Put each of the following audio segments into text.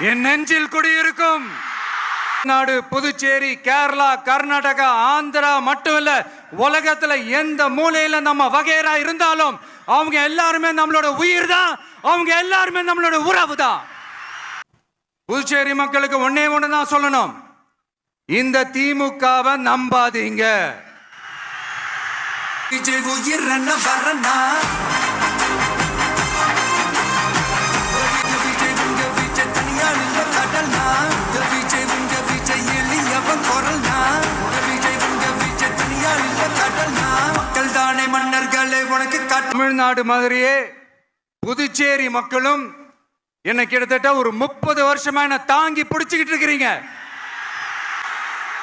என் நெஞ்சில் குடியிருக்கும் நாடு புதுச்சேரி கேரளா கர்நாடகா ஆந்திரா மட்டும் இல்ல உலகத்துல எந்த மூலையில நம்ம வகைரா இருந்தாலும் அவங்க எல்லாருமே நம்மளோட உயிர் தான் அவங்க எல்லாருமே நம்மளோட உறவு தான் புதுச்சேரி மக்களுக்கு ஒன்னே ஒன்று தான் சொல்லணும். இந்த திமுகவை நம்பாதீங்க. விஜய் உயிர் என்ன வரனா மன்னர்களை உனக்கு தமிழ்நாடு மாதிரியே புதுச்சேரி மக்களும் என்ன கிட்டத்தட்ட ஒரு முப்பது வருஷமா என்ன தாங்கி பிடிச்சுக்கிட்டு இருக்கிறீங்க.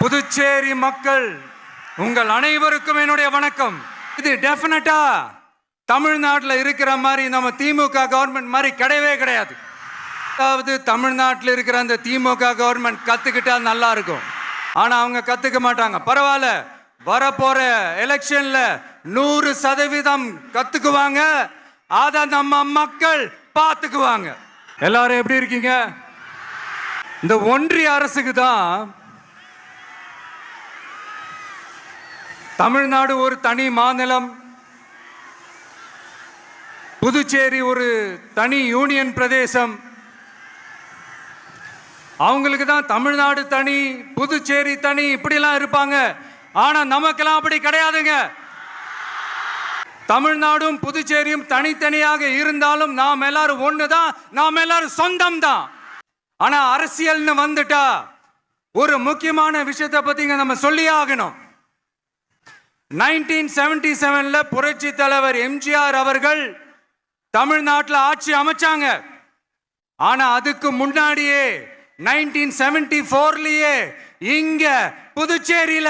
புதுச்சேரி மக்கள் உங்கள் அனைவருக்கும் என்னுடைய வணக்கம். இது டெஃபினட்டா தமிழ்நாட்டில் இருக்கிற மாதிரி நம்ம திமுக கவர்மெண்ட் மாதிரி கிடையவே கிடையாது. அதாவது தமிழ்நாட்டில் இருக்கிற அந்த திமுக கவர்மெண்ட் கத்துக்கிட்டா நல்லா இருக்கும். ஆனா அவங்க கத்துக்க மாட்டாங்க. பரவாயில்ல வரப்போற எலெக்ஷன்ல நூறு சதவீதம் கத்துக்குவாங்க. அத நம்ம மக்கள் பார்த்துக்குவாங்க. எல்லாரும் எப்படி இருக்கீங்க? இந்த ஒன்றிய அரசுக்கு தான் தமிழ்நாடு ஒரு தனி மாநிலம். புதுச்சேரி ஒரு தனி யூனியன் பிரதேசம். அவங்களுக்கு தான் தமிழ்நாடு தனி புதுச்சேரி தனி இப்படிலாம் இருப்பாங்க. ஆனா நமக்கெல்லாம் அப்படி கிடையாதுங்க. தமிழ்நாடும் புதுச்சேரியும் தனித்தனியாக இருந்தாலும் நாம் எல்லாரும் ஒண்ணுதான் நாம் எல்லாரும் சொந்தம் தான் ஆனா அரசியல்னு வந்துட்டா ஒரு முக்கியமான விஷயத்தை பத்திங்க நம்ம சொல்லியே ஆகணும். நைன்டீன் செவன்டி செவன்ல புரட்சி தலைவர் எம்ஜிஆர் அவர்கள் தமிழ்நாட்டில் ஆட்சி அமைச்சாங்க. ஆனா அதுக்கு முன்னாடியே நைன்டீன் செவன்டி ஃபோர்லயே இங்க புதுச்சேரியில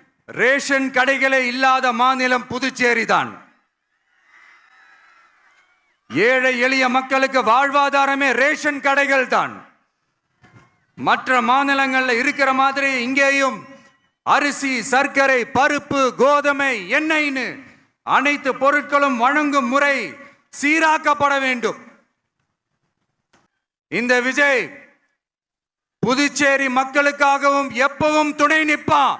ரேஷன் கடைகளே இல்லாத மாநிலம் புதுச்சேரி தான் ஏழை எளிய மக்களுக்கு வாழ்வாதாரமே ரேஷன் கடைகள் தான் மற்ற மாநிலங்களில் இருக்கிற மாதிரி இங்கேயும் அரிசி சர்க்கரை பருப்பு கோதுமை எண்ணெய்னு அனைத்து பொருட்களும் வழங்கும் முறை சீராக்கப்பட வேண்டும். இந்த விஜய் புதுச்சேரி மக்களுக்காகவும் எப்பவும் துணை நிற்பான்